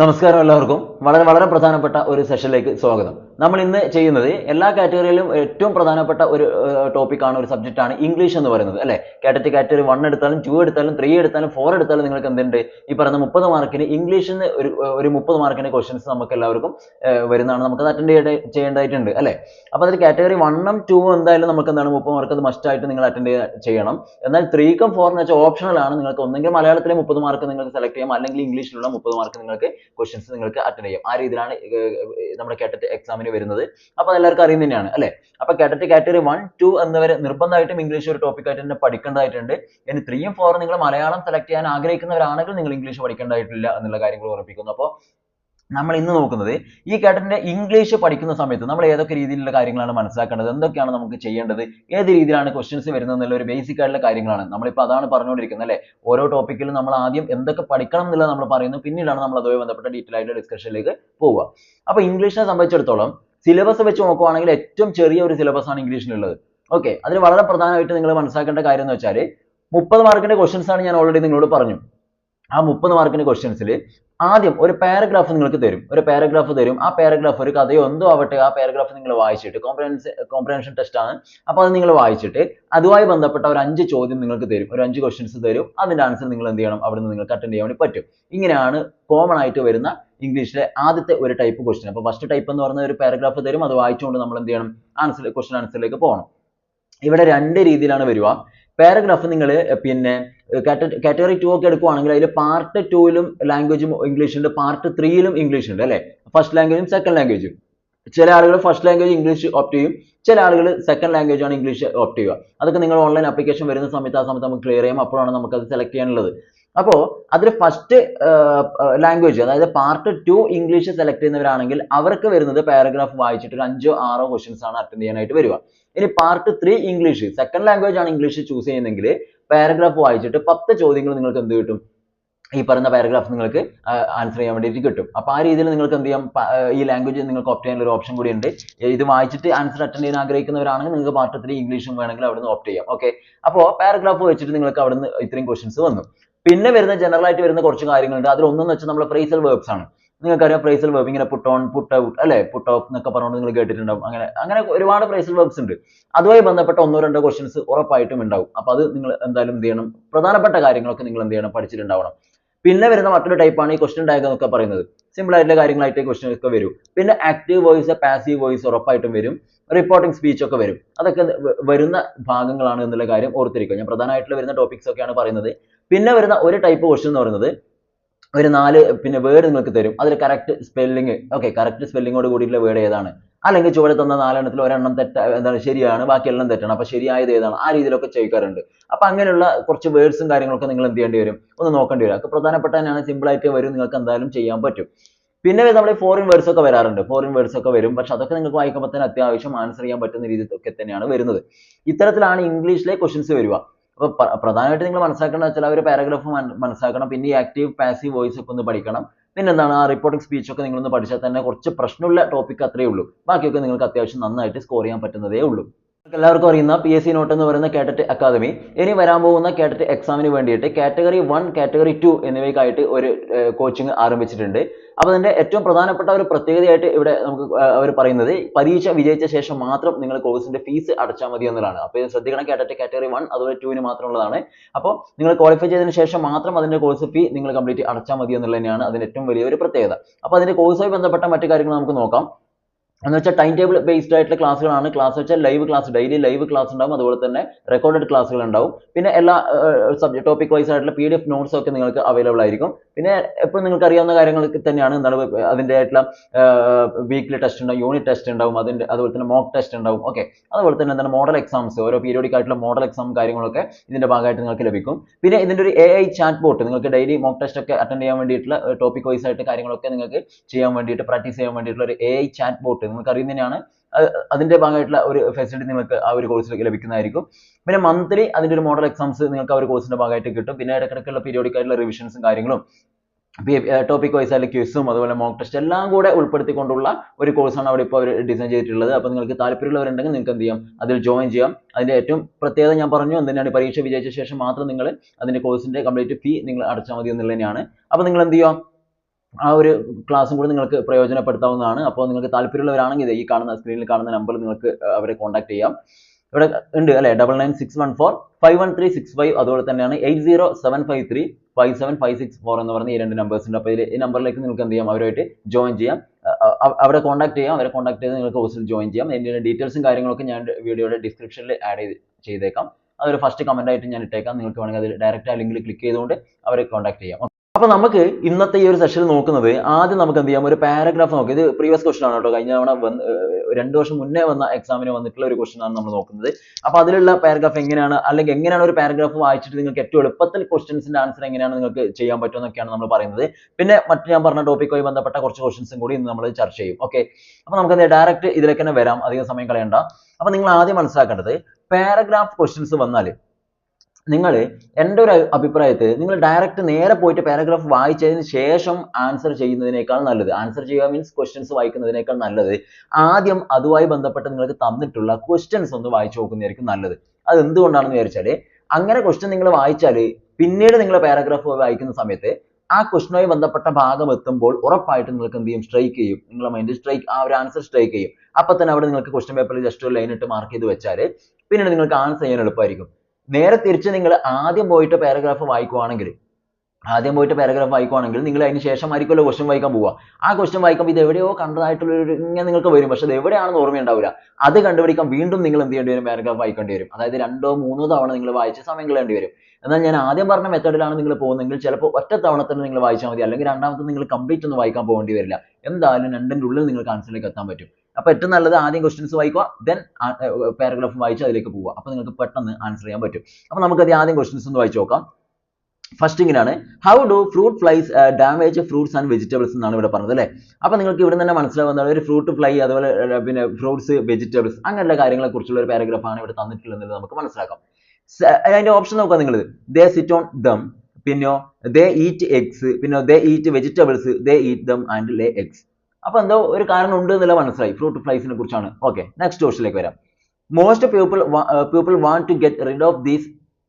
നമസ്കാരം എല്ലാവർക്കും. വളരെ വളരെ പ്രധാനപ്പെട്ട ഒരു സെഷനിലേക്ക് സ്വാഗതം. നമ്മൾ ഇന്ന് ചെയ്യുന്നത് എല്ലാ കാറ്റഗറിയിലും ഏറ്റവും പ്രധാനപ്പെട്ട ഒരു ടോപ്പിക്കാണ് ഒരു സബ്ജക്റ്റ് ആണ് ഇംഗ്ലീഷ് എന്ന് പറയുന്നത് അല്ലെ? കാറ്റഗറി കാറ്റഗറി വൺ എടുത്താലും ടു എടുത്താലും ത്രീ എടുത്താലും ഫോർ എടുത്താലും നിങ്ങൾക്ക് എന്തുണ്ട്? ഈ പറയുന്ന മുപ്പത് മാർക്കിന് ഇംഗ്ലീഷിന് ഒരു ഒരു മുപ്പത് മാർക്കിന് ക്വസ്റ്റ്യൻസ് നമുക്ക് എല്ലാവർക്കും വരുന്നതാണ്. നമുക്ക് അത് അറ്റൻഡ് ചെയ്യേണ്ടതായിട്ടുണ്ട് അല്ലെ? അപ്പോൾ അതിൽ കാറ്റഗറി വണ്ണും ടൂവും എന്തായാലും നമുക്ക് എന്താണ് മുപ്പത് മാർക്ക് അത് മസ്റ്റ് ആയിട്ട് നിങ്ങൾ അറ്റൻഡ് ചെയ്യണം. എന്നാൽ ത്രീക്കും ഫോറിനും വെച്ചാൽ ഓപ്ഷണൽ ആണ്. നിങ്ങൾക്ക് ഒന്നെങ്കിൽ മലയാളത്തിലെ മുപ്പത് മാർക്ക് നിങ്ങൾക്ക് സെലക്ട് ചെയ്യാം. അല്ലെങ്കിൽ ഇംഗ്ലീഷിലുള്ള മുപ്പത് മാർക്ക് നിങ്ങൾക്ക് ക്വസ്റ്റ്യൻസ് നിങ്ങൾക്ക് അറ്റൻഡ് ചെയ്യാം. ആ രീതിയിലാണ് നമ്മുടെ കാറ്ററ്റ് എക്സാമിന് വരുന്നത്. അപ്പോൾ എല്ലാവർക്കും അറിയുന്ന തന്നെയാണ് അല്ലേ? അപ്പോൾ കാറ്റഗറി കാറ്റഗറി വൺ ടു എന്നിവരെ നിർബന്ധമായിട്ടും ഇംഗ്ലീഷ് ഒരു ടോപ്പിക് ആയിട്ട് തന്നെ പഠിക്കേണ്ടതായിട്ടുണ്ട്. ഇനി ത്രീയും ഫോറും നിങ്ങൾ മലയാളം സെലക്ട് ചെയ്യാൻ ആഗ്രഹിക്കുന്നവരാണെങ്കിൽ നിങ്ങൾ ഇംഗ്ലീഷ് പഠിക്കേണ്ടതായിട്ടില്ല എന്നുള്ള കാര്യങ്ങൾ ഓർമ്മിപ്പിക്കുന്നു അപ്പോൾ നമ്മൾ ഇന്ന് നോക്കുന്നത് ഈ കേട്ടന്റെ ഇംഗ്ലീഷ് പഠിക്കുന്ന സമയത്ത് നമ്മൾ ഏതൊക്കെ രീതിയിലുള്ള കാര്യങ്ങളാണ് മനസ്സിലാക്കേണ്ടത്? എന്തൊക്കെയാണ് നമുക്ക് ചെയ്യേണ്ടത്? ഏത് രീതിയിലാണ് ക്വസ്റ്റ്യൻസ് വരുന്നത് എന്നുള്ള ഒരു ബേസിക് ആയിട്ടുള്ള കാര്യങ്ങളാണ്. നമ്മളിപ്പോൾ അതാണ് പറഞ്ഞുകൊണ്ടിരിക്കുന്നത് അല്ലേ? ഓരോ ടോപ്പിക്കിലും നമ്മൾ ആദ്യം എന്തൊക്കെ പഠിക്കണം എന്നുള്ളത് നമ്മൾ പറയുന്നു. പിന്നീടാണ് നമ്മൾ അതുമായി ബന്ധപ്പെട്ട ഡീറ്റെയിൽ ആയിട്ടുള്ള ഡിസ്കഷനിലേക്ക് പോവുക. അപ്പോൾ ഇംഗ്ലീഷിനെ സംബന്ധിച്ചിടത്തോളം സിലബസ് വെച്ച് നോക്കുവാണെങ്കിൽ ഏറ്റവും ചെറിയ ഒരു സിലബസ് ആണ് ഇംഗ്ലീഷിനുള്ളത് ഓക്കെ അതിൽ വളരെ പ്രധാനമായിട്ട് നിങ്ങൾ മനസ്സിലാക്കേണ്ട കാര്യം എന്ന് വെച്ചാൽ മുപ്പത് മാർക്കിന്റെ ക്വസ്റ്റ്യൻസ് ആണ് ഞാൻ ഓൾറെഡി നിങ്ങളോട് പറഞ്ഞു. ആ മുപ്പത് മാർക്കിന്റെ ക്വസ്റ്റ്യൻസിൽ ആദ്യം ഒരു പാരഗ്രാഫ് നിങ്ങൾക്ക് തരും. ഒരു പാരഗ്രാഫ് തരും. ആ പാരഗ്രാഫ് ഒരു കഥയോ എന്തോ ആവട്ടെ ആ പാരഗ്രാഫ് നിങ്ങൾ വായിച്ചിട്ട് കോംപ്രഹൻസ് കോംപ്രഹൻഷൻ ആണ്. അപ്പോൾ അത് നിങ്ങൾ വായിച്ചിട്ട് അതുമായി ബന്ധപ്പെട്ട ഒരു അഞ്ച് ചോദ്യം നിങ്ങൾക്ക് തരും. ഒരു അഞ്ച് ക്വസ്റ്റ്യൻസ് തരും. അതിന്റെ ആൻസർ നിങ്ങൾ എന്ത് ചെയ്യണം? അവിടെ നിന്ന് നിങ്ങൾക്ക് അറ്റൻഡ് ചെയ്യാൻ വേണ്ടി പറ്റും. ഇങ്ങനെയാണ് കോമൺ ആയിട്ട് വരുന്ന ഇംഗ്ലീഷിലെ ആദ്യത്തെ ഒരു ടൈപ്പ് ക്വസ്റ്റ്യൻ അപ്പോൾ ഫസ്റ്റ് ടൈപ്പ് എന്ന് പറയുന്ന ഒരു പാരഗ്രാഫ് തരും. അത് വായിച്ചുകൊണ്ട് നമ്മൾ എന്ത് ചെയ്യണം? ആൻസർ ക്വസ്റ്റ്യൻ ആൻസറിലേക്ക് പോകണം. ഇവിടെ രണ്ട് രീതിയിലാണ് വരിക. പാരഗ്രാഫ് നിങ്ങൾ പിന്നെ കാറ്റഗറി ടു ഒക്കെ എടുക്കുവാണെങ്കിൽ അതിൽ പാർട്ട് ലും ലാംഗ്വേജും ഇംഗ്ലീഷ് ഉണ്ട് പാർട്ട് ത്രീയിലും ഇംഗ്ലീഷ് ഉണ്ട് അല്ലേ? ഫസ്റ്റ് ലാംഗ്വേജും സെക്കൻഡ് ലാംഗ്വേജും ചില ആളുകൾ ഫസ്റ്റ് ലാംഗ്വേജ് ഇംഗ്ലീഷ് ഓപ്റ്റ് ചെയ്യും ചില ആളുകൾ സെക്കൻഡ് ലാംഗ്വേജ് ആണ് ഇംഗ്ലീഷ് ഓപ്റ്റ് ചെയ്യുക. അതൊക്കെ നിങ്ങൾ ഓൺലൈൻ ആപ്ലിക്കേഷൻ വരുന്ന സമയത്ത് ആ സമയത്ത് നമുക്ക് ക്ലിയർ ചെയ്യാം. അപ്പോഴാണ് നമുക്ക് അത് സെലക്ട് ചെയ്യാനുള്ളത്. അപ്പോൾ അതിൽ ഫസ്റ്റ് ലാംഗ്വേജ് അതായത് പാർട്ട് ടു ഇംഗ്ലീഷ് സെലക്ട് ചെയ്യുന്നവരാണെങ്കിൽ അവർക്ക് വരുന്നത് പാരഗ്രാഫ് വായിച്ചിട്ട് ഒരു അഞ്ചോ ആറോ ക്വസ്റ്റ്യൻസ് ആണ് അറ്റൻഡ് ചെയ്യാനായിട്ട് വരിക. ഇനി part three English second language ആണ് ഇംഗ്ലീഷ് ചൂസ് ചെയ്യുന്നതെങ്കിൽ പാരഗ്രാഫ് വായിച്ചിട്ട് പത്ത് ചോദ്യങ്ങൾ നിങ്ങൾക്ക് എന്ത് കിട്ടും? ഈ പറയുന്ന പാരഗ്രാഫ് നിങ്ങൾക്ക് ആൻസർ ചെയ്യാൻ വേണ്ടിയിട്ട് കിട്ടും. അപ്പോൾ ആ രീതിയിൽ നിങ്ങൾക്ക് എന്ത് ചെയ്യാം? ഈ ലാംഗ്വേജ് നിങ്ങൾക്ക് ഓപ്റ്റ് ചെയ്യാനുള്ള ഒരു ഓപ്ഷൻ കൂടി ഉണ്ട്. ഇത് വായിച്ചിട്ട് ആൻസർ അറ്റൻഡ് ചെയ്യാൻ ആഗ്രഹിക്കുന്നവരാണെങ്കിൽ നിങ്ങൾക്ക് പാർട്ട് ത്രീ ഇംഗ്ലീഷും വേണമെങ്കിൽ അവിടുന്ന് ഓപ്റ്റ് ചെയ്യാം. ഓക്കെ അപ്പോൾ പാരഗ്രാഫ് വെച്ചിട്ട് നിങ്ങൾക്ക് അവിടുന്ന് ഇത്രയും ക്വസ്റ്റ്യൻസ് വന്നു. പിന്നെ വരുന്ന ജനറൽ ആയിട്ട് വരുന്ന കുറച്ച് കാര്യങ്ങളുണ്ട്. അതിൽ ഒന്നെന്ന് വെച്ചാൽ നമ്മുടെ പ്രൈസൽ വേർബ്സ് ആണ്. നിങ്ങൾക്കറിയാം പ്രൈസൽ വേർബ് ഇങ്ങനെ പുട്ട് ഓൺ പുട്ട് ഔട്ട് അല്ലെ? പുട്ട് ഓഫ് എന്നൊക്കെ പറഞ്ഞുകൊണ്ട് നിങ്ങൾ കേട്ടിട്ടുണ്ടാവും. അങ്ങനെ അങ്ങനെ ഒരുപാട് പ്രൈസൽ വേർബ്സ് ഉണ്ട്. അതുമായി ബന്ധപ്പെട്ട ഒന്നോ രണ്ടോ ക്വസ്റ്റ്യൻസ് ഉറപ്പായിട്ടും ഉണ്ടാവും. അപ്പോൾ അത് നിങ്ങൾ എന്തായാലും എന്ത് ചെയ്യണം? പ്രധാനപ്പെട്ട കാര്യങ്ങളൊക്കെ നിങ്ങൾ എന്ത് ചെയ്യണം? പഠിച്ചിട്ടുണ്ടാവണം. പിന്നെ വരുന്ന മറ്റൊരു ടൈപ്പാണ് ഈ ക്വസ്റ്റ്യൻ ഡയഗ്രം എന്നൊക്കെ പറയുന്നത്. സിമ്പിൾ ആയിട്ടുള്ള കാര്യങ്ങളായിട്ട് ക്വസ്റ്റ്യൻ ഒക്കെ വരും. പിന്നെ ആക്റ്റീവ് വോയിസ് പാസീവ് വോയിസ് ഉറപ്പായിട്ടും വരും. റിപ്പോർട്ടിംഗ് സ്പീച്ച് ഒക്കെ വരും. അതൊക്കെ വരുന്ന ഭാഗങ്ങളാണ് എന്നുള്ള കാര്യം ഓർത്തിരിക്കുക. ഞാൻ പ്രധാനമായിട്ടുള്ള വരുന്ന ടോപ്പിക്സ് ഒക്കെയാണ് പറയുന്നത്. പിന്നെ വരുന്ന ഒരു ടൈപ്പ് ക്വസ്റ്റ്യൻ എന്ന് പറയുന്നത് ഒരു നാല് പിന്നെ വേർഡ് നിങ്ങൾക്ക് തരും. അതിൽ കറക്റ്റ് സ്പെല്ലിംഗ് ഓക്കെ കറക്റ്റ് സ്പെല്ലിങ്ങോട് കൂടിയിട്ടുള്ള വേർഡ് ഏതാണ്? അല്ലെങ്കിൽ ചുവടെ തന്ന നാലെണ്ണത്തിൽ ഒരെണ്ണം തെറ്റ എന്താണ് ശരിയാണ് ബാക്കിയെല്ലാം തെറ്റാണ് അപ്പൊ ശരിയായത് ഏതാണ്? ആ രീതിയിലൊക്കെ ചോദിക്കാറുണ്ട് അപ്പൊ അങ്ങനെയുള്ള കുറച്ച് വേർഡ്സും കാര്യങ്ങളൊക്കെ നിങ്ങൾ എന്ത് ചെയ്യേണ്ടി വരും? ഒന്ന് നോക്കേണ്ടി വരും. അതൊക്കെ പ്രധാനപ്പെട്ട തന്നെയാണ്. സിമ്പിൾ ആയിട്ട് വരും. നിങ്ങൾക്ക് എന്തായാലും ചെയ്യാൻ പറ്റും. പിന്നെ നമ്മുടെ ഫോറിൻ വേർഡ്സ് ഒക്കെ വരാറുണ്ട്. ഫോറിൻ വേർഡ്സ് ഒക്കെ വരും. പക്ഷെ അതൊക്കെ നിങ്ങൾക്ക് വായിക്കുമ്പോൾ തന്നെ അത്യാവശ്യം ആൻസർ ചെയ്യാൻ പറ്റുന്ന രീതിയിൽ ഒക്കെ തന്നെയാണ് വരുന്നത്. ഇത്തരത്തിലാണ് ഇംഗ്ലീഷിലെ ക്വസ്റ്റ്യൻസ് വരിക. അപ്പൊ പ്രധാനമായിട്ട് നിങ്ങൾ മനസ്സിലാക്കേണ്ടത് വെച്ചാൽ ആ ഒരു പാരഗ്രാഫ് മനസ്സിലാക്കണം. പിന്നെ ഈ ആക്റ്റീവ് പാസീവ് വോയിസ് ഒക്കെ ഒന്ന് പഠിക്കണം. പിന്നെ എന്താണ്? ആ റിപ്പോർട്ടിംഗ് സ്പീച്ച് ഒക്കെ നിങ്ങൾ ഒന്ന് പഠിച്ചാൽ തന്നെ കുറച്ച് പ്രശ്നമുള്ള ടോപ്പിക് അത്രേ ഉള്ളൂ. ബാക്കിയൊക്കെ നിങ്ങൾക്ക് അത്യാവശ്യം നന്നായിട്ട് സ്കോർ ചെയ്യാൻ പറ്റുന്നതേ ഉള്ളൂ. എല്ലാവർക്കും അറിയുന്ന പി എസ് സി നോട്ട് എന്ന് പറയുന്ന കാറ്ററ്റ് അക്കാദമി ഇനി വരാൻ പോകുന്ന കാറ്ററ്റ് എക്സാമിന് വേണ്ടിയിട്ട് കാറ്റഗറി വൺ കാറ്റഗറി ടു എന്നിവയ്ക്കായിട്ട് ഒരു കോച്ചിങ് ആരംഭിച്ചിട്ടുണ്ട്. അപ്പോൾ അതിന്റെ ഏറ്റവും പ്രധാനപ്പെട്ട ഒരു പ്രത്യേകതയായിട്ട് ഇവിടെ നമുക്ക് അവർ പറയുന്നത് പരീക്ഷ വിജയിച്ച ശേഷം മാത്രം നിങ്ങൾ കോഴ്സിന്റെ ഫീസ് അടച്ചാൽ മതി എന്നുള്ളതാണ്. അപ്പോൾ ഇത് ശ്രദ്ധിക്കണം കാറ്ററ്റ് കാറ്റഗറി വൺ അതുപോലെ ടുവിന് മാത്രമുള്ളതാണ്. അപ്പോൾ നിങ്ങൾ ക്വാളിഫൈ ചെയ്തതിന് ശേഷം മാത്രം അതിന്റെ കോഴ്സ് ഫീ നിങ്ങൾ കംപ്ലീറ്റ് അടച്ചാൽ മതി എന്നുള്ളത് തന്നെയാണ് അതിന്റെ ഏറ്റവും വലിയ ഒരു പ്രത്യേകത. അപ്പോൾ അതിന്റെ കോഴ്സുമായി ബന്ധപ്പെട്ട മറ്റു കാര്യങ്ങൾ നമുക്ക് നോക്കാം. എന്ന് വെച്ചാൽ ടൈം ടേബിൾ ബേസ്ഡ് ആയിട്ടുള്ള ക്ലാസ്സുകളാണ്. ക്ലാസ് വെച്ചാൽ live class daily live class ഉണ്ടാവും. അതുപോലെ തന്നെ റെക്കോർഡഡ് ക്ലാസ്സുകൾ ഉണ്ടാവും. പിന്നെ എല്ലാ സബ്ജക്ട് ടോപ്പിക് വൈസ് ആയിട്ടുള്ള പി ഡി എഫ് നോട്ട്സ് ഒക്കെ നിങ്ങൾക്ക് അവൈലബിൾ ആയിരിക്കും. പിന്നെ എപ്പോഴും നിങ്ങൾക്ക് അറിയാവുന്ന കാര്യങ്ങളൊക്കെ തന്നെയാണ്. എന്താണ് അതിന്റെ ആയിട്ടുള്ള വീക്ക്ലി ടെസ്റ്റ് ഉണ്ടാവും യൂണിറ്റ് ടെസ്റ്റ് ഉണ്ടാവും അതിന്റെ അതുപോലെ തന്നെ മോക്ക് ടെസ്റ്റ് ഉണ്ടാവും. ഓക്കെ അതുപോലെ തന്നെ എന്താണ് മോഡൽ എക്സാംസ് ഓരോ പീരിയോഡിക് ആയിട്ടുള്ള മോഡൽ എക്സാം കാര്യങ്ങളൊക്കെ ഇതിന്റെ ഭാഗമായിട്ട് നിങ്ങൾക്ക് ലഭിക്കും. പിന്നെ ഇതിന്റെ ഒരു എ ഐ ചാറ്റ് ബോട്ട് നിങ്ങൾക്ക് ഡെയിലി മോക്ക് ടെസ്റ്റ് ഒക്കെ അറ്റൻഡ് ചെയ്യാൻ വേണ്ടിയിട്ടുള്ള ടോപ്പിക് വൈസ് ആയിട്ട് കാര്യങ്ങളൊക്കെ നിങ്ങൾക്ക് ചെയ്യാൻ വേണ്ടിയിട്ട് പ്രാക്ടീസ് ചെയ്യാൻ വേണ്ടിയിട്ടുള്ള ഒരു എ ഐ ചാറ്റ് ബോട്ട് നിങ്ങൾക്ക് അറിയുന്ന തന്നെയാണ് അതിന്റെ ഭാഗമായിട്ടുള്ള ഒരു ഫെസിലിറ്റി നിങ്ങൾക്ക് ആ ഒരു കോഴ്സിലേക്ക് ലഭിക്കുന്നതായിരിക്കും. പിന്നെ മന്ത്ലി അതിന്റെ ഒരു മോഡൽ എക്സാംസ് നിങ്ങൾക്ക് ആ ഒരു കോഴ്സിന്റെ ഭാഗമായിട്ട് കിട്ടും. പിന്നെ ഇടയ്ക്കിടയ്ക്കുള്ള പീരിയോഡിക് ആയിട്ടുള്ള റിവിഷൻസും കാര്യങ്ങളും ടോപ്പിക് വൈസ് ആയിട്ടുള്ള ക്യൂസും അതുപോലെ മോക്ക് ടെസ്റ്റ് എല്ലാം കൂടെ ഉൾപ്പെടുത്തിക്കൊണ്ടുള്ള ഒരു കോഴ്സാണ് അവിടെ ഇപ്പോൾ അവർ ഡിസൈൻ ചെയ്തിട്ടുള്ളത്. അപ്പോൾ നിങ്ങൾക്ക് താല്പര്യമുള്ളവരുണ്ടെങ്കിൽ നിങ്ങൾക്ക് എന്ത് ചെയ്യാം? അതിൽ ജോയിൻ ചെയ്യാം. അതിന്റെ ഏറ്റവും പ്രത്യേകത ഞാൻ പറഞ്ഞു എന്തിനാണ് പരീക്ഷ വിജയിച്ച ശേഷം മാത്രം നിങ്ങൾ അതിന്റെ കോഴ്സിന്റെ കംപ്ലീറ്റ് ഫീ നിങ്ങൾ അടച്ചാൽ മതി എന്നുള്ളത് തന്നെയാണ്. അപ്പോൾ നിങ്ങൾ എന്ത് ചെയ്യുക? ആ ഒരു ക്ലാസ്സും കൂടി നിങ്ങൾക്ക് പ്രയോജനപ്പെടുത്താവുന്നതാണ്. അപ്പോൾ നിങ്ങൾക്ക് താല്പര്യമുള്ളവരാണെങ്കിൽ ഈ കാണുന്ന സ്ക്രീനിൽ കാണുന്ന നമ്പറിൽ നിങ്ങൾക്ക് അവരെ കോൺടാക്ട് ചെയ്യാം. ഇവിടെ ഉണ്ട് അല്ലേ? Double nine six one four five one three six five അതുപോലെ തന്നെയാണ് eight zero seven five three five seven five six four എന്ന് പറഞ്ഞ ഈ രണ്ട് നമ്പേഴ്സ് ഉണ്ട്. അപ്പോൾ ഈ നമ്പറിലേക്ക് നിങ്ങൾക്ക് എന്ത് ചെയ്യാം? അവരുമായിട്ട് ജോയിൻ ചെയ്യാം. അവരെ കോൺടാക്ട് ചെയ്യാം. അവരെ കോൺടാക്ട് ചെയ്ത് നിങ്ങൾക്ക് കോഴ്സിൽ ജോയിൻ ചെയ്യാം. അതിന്റെ ഡീറ്റെയിൽസും കാര്യങ്ങളൊക്കെ ഞാൻ വീഡിയോയുടെ ഡിസ്ക്രിപ്ഷനിൽ ആഡ് ചെയ്ത് ചെയ്തേക്കാം. അതൊരു ഫസ്റ്റ് കമന്റ് ആയിട്ട് ഞാൻ ഇട്ടേക്കാം. നിങ്ങൾക്ക് വേണമെങ്കിൽ അതിൽ ഡയറക്റ്റ് ആ ലിങ്കിൽ ക്ലിക്ക് ചെയ്തുകൊണ്ട് അവരെ കോൺടാക്ട് ചെയ്യാം. അപ്പൊ നമുക്ക് ഇന്നത്തെ ഈ ഒരു സെഷനിൽ നോക്കുന്നത് ആദ്യം നമുക്ക് എന്ത് ചെയ്യാം? ഒരു പാരഗ്രാഫ് നോക്കാം. ഇത് പ്രീവിയസ് ക്വസ്റ്റൻ ആണ് കേട്ടോ. കഴിഞ്ഞ തവണ രണ്ട് വർഷം മുന്നേ വന്ന എക്സാമിന് വന്നിട്ടുള്ള ഒരു ക്വസ്റ്റൻ ആണ് നമ്മൾ നോക്കുന്നത്. അപ്പൊ അതിലുള്ള പാരഗ്രാഫ് എങ്ങനെയാണ്? അല്ലെങ്കിൽ എങ്ങനെയാണ് ഒരു പാരഗ്രാഫ് വായിച്ചിട്ട് നിങ്ങൾക്ക് ഏറ്റവും എളുപ്പത്തിൽ ക്വസ്റ്റൻസിന്റെ ആൻസർ എങ്ങനെയാണ് നിങ്ങൾക്ക് ചെയ്യാൻ പറ്റുമെന്നൊക്കെയാണ് നമ്മൾ പറയുന്നത്. പിന്നെ മറ്റു ഞാൻ പറഞ്ഞ ടോപ്പിക്കുമായി ബന്ധപ്പെട്ട കുറച്ച് ക്വസ്റ്റൻസും കൂടി ഇന്ന് നമ്മൾ ചർച്ച ചെയ്യും. ഓക്കെ അപ്പൊ നമുക്ക് ഡയറക്റ്റ് ഇതിലേക്ക് തന്നെ വരാം. അധികം സമയം കളയണ്ട. അപ്പൊ നിങ്ങൾ ആദ്യം മനസ്സിലാക്കേണ്ടത് പാരഗ്രാഫ് ക്വസ്റ്റൻസ് വന്നാൽ നിങ്ങൾ എന്റെ ഒരു അഭിപ്രായത്തിൽ നിങ്ങൾ ഡയറക്റ്റ് നേരെ പോയിട്ട് പാരഗ്രാഫ് വായിച്ചതിന് ശേഷം ആൻസർ ചെയ്യുന്നതിനേക്കാൾ നല്ലത്. ആൻസർ ചെയ്യുക മീൻസ് ക്വസ്റ്റ്യൻസ് വായിക്കുന്നതിനേക്കാൾ നല്ലത്. ആദ്യം അതുമായി ബന്ധപ്പെട്ട് നിങ്ങൾക്ക് തന്നിട്ടുള്ള ക്വസ്റ്റ്യൻസ് ഒന്ന് വായിച്ചു നോക്കുന്നതായിരിക്കും നല്ലത്. അത് എന്തുകൊണ്ടാണെന്ന് വിചാരിച്ചാൽ അങ്ങനെ ക്വസ്റ്റ്യൻ നിങ്ങൾ വായിച്ചാൽ പിന്നീട് നിങ്ങൾ പാരഗ്രാഫ് വായിക്കുന്ന സമയത്ത് ആ ക്വസ്റ്റനുമായി ബന്ധപ്പെട്ട ഭാഗം എത്തുമ്പോൾ ഉറപ്പായിട്ട് നിങ്ങൾക്ക് എന്ത് ചെയ്യും? സ്ട്രൈക്ക് ചെയ്യും. നിങ്ങളുടെ മൈൻഡ് സ്ട്രൈക്ക് ആ ഒരു ആൻസർ സ്ട്രൈക്ക് ചെയ്യും. അപ്പൊ തന്നെ അവിടെ നിങ്ങൾക്ക് ക്വസ്റ്റ്യൻ പേപ്പറിൽ ജസ്റ്റ് ഒരു ലൈൻ ഇട്ട് മാർക്ക് ചെയ്ത് വെച്ചാൽ പിന്നീട് നിങ്ങൾക്ക് ആൻസർ ചെയ്യാൻ എളുപ്പമായിരിക്കും. നേരെ തിരിച്ച് നിങ്ങൾ ആദ്യം പോയിട്ട് പാരഗ്രാഫ് വായിക്കുവാണെങ്കിൽ ആദ്യം പോയിട്ട് പാരഗ്രാഫ് വായിക്കുവാണെങ്കിൽ നിങ്ങൾ അതിന് ശേഷം ആയിരിക്കുമല്ലോ ക്വസ്റ്റ്യൻ വായിക്കാൻ പോവുക. ആ ക്വസ്റ്റ്യൻ വായിക്കുമ്പോൾ ഇത് എവിടെയോ കണ്ടതായിട്ടുള്ള ഒരു ഇങ്ങനെ നിങ്ങൾക്ക് വരും. പക്ഷെ അത് എവിടെയാണെന്ന് ഓർമ്മയുണ്ടാവില്ല. അത് കണ്ടുപിടിക്കാൻ വീണ്ടും നിങ്ങൾ എന്ത് ചെയ്യേണ്ടി വരും? പാരഗ്രാഫ് വായിക്കേണ്ടി വരും. അതായത് രണ്ടോ മൂന്നോ തവണ നിങ്ങൾ വായിച്ച് സമയം കളയേണ്ടി വരും. എന്നാൽ ഞാൻ ആദ്യം പറഞ്ഞ മെത്തേഡിലാണ് നിങ്ങൾ പോകുന്നതെങ്കിൽ ചിലപ്പോൾ ഒറ്റ തവണ തന്നെ നിങ്ങൾ വായിച്ചാൽ മതി. അല്ലെങ്കിൽ രണ്ടാമത്തെ നിങ്ങൾ കംപ്ലീറ്റ് ഒന്ന് വായിക്കാൻ പോകേണ്ടി വരില്ല. എന്തായാലും രണ്ടിന്റെ ഉള്ളിൽ നിങ്ങൾക്ക് ആൻസറിലേക്ക് എത്താൻ പറ്റും. അപ്പോൾ ഏറ്റവും നല്ലത് ആദ്യം ക്വസ്റ്റ്യൻസ് വായിക്കുക ദെൻ പാരഗ്രാഫ് വായിച്ച് അതിലേക്ക് പോവുക. അപ്പോൾ നിങ്ങൾക്ക് പെട്ടെന്ന് ആൻസർ ചെയ്യാൻ പറ്റും. അപ്പൊ നമുക്കത് ആദ്യം ക്വസ്റ്റ്യൻസ് ഒന്ന് വായിച്ച് നോക്കാം. ഫസ്റ്റ് ഇങ്ങനെയാണ്. How do fruit flies damage fruits and vegetables എന്നാണ് ഇവിടെ പറഞ്ഞത് അല്ലേ? അപ്പോൾ നിങ്ങൾക്ക് ഇവിടെ തന്നെ മനസ്സിലാവുന്നതാണ്. ഒരു ഫ്രൂട്ട് ഫ്ലൈ അതുപോലെ പിന്നെ ഫ്രൂട്ട്സ് വെജിറ്റബിൾസ് അങ്ങനെയുള്ള കാര്യങ്ങളെ കുറിച്ചുള്ള ഒരു പാരഗ്രാഫ് ആണ് ഇവിടെ തന്നിട്ടുള്ളത് എന്നുള്ളത് നമുക്ക് മനസ്സിലാക്കാം. അതിന്റെ ഓപ്ഷൻ നോക്കുക നിങ്ങൾ ദേ സിറ്റ് ഓൺ ദം പിന്നെയോ ദേ ഈറ്റ് എഗ്സ് പിന്നെ they eat vegetables they eat them and lay eggs അപ്പൊ എന്തോ ഒരു കാരണം ഉണ്ട് എന്നുള്ള മനസ്സിലായി. ഫ്രൂട്ട് ഫ്ലൈസിനെ കുറിച്ചാണ്. ഓക്കെ നെക്സ്റ്റ് ക്വസ്റ്റിലേക്ക് വരാം. Most people people want to get rid of these